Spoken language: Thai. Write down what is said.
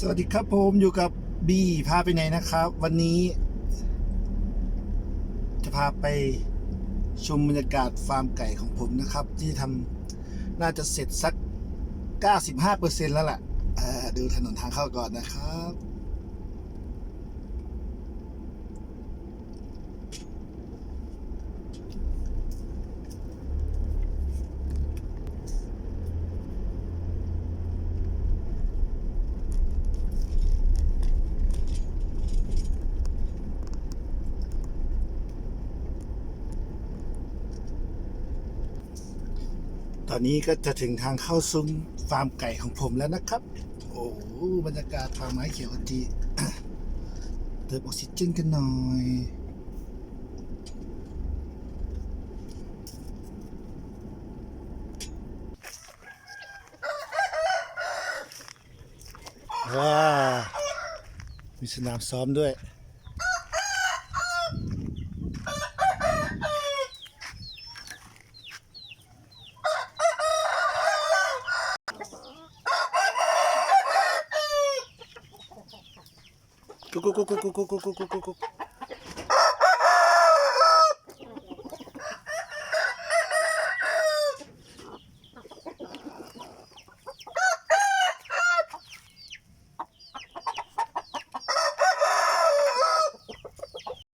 สวัสดีครับผมอยู่กับบีพาไปไหนนะครับ วันนี้ จะพาไปชมบรรยากาศฟาร์มไก่ของผมนะครับ ที่ทำน่าจะเสร็จสัก 95%แล้วล่ะดูถนนทางเข้าก่อนนะครับ ตอนนี้ก็จะถึงทางเข้าซุ้มฟาร์มไก่ของผมแล้วนะครับ โอ้บรรยากาศฟาร์มไม้เขียวขจีเติมออกซิเจนกันหน่อยว้ามีสนามซ้อมด้วย Cucu, cucu, cucu, cucu, cucu, cucu.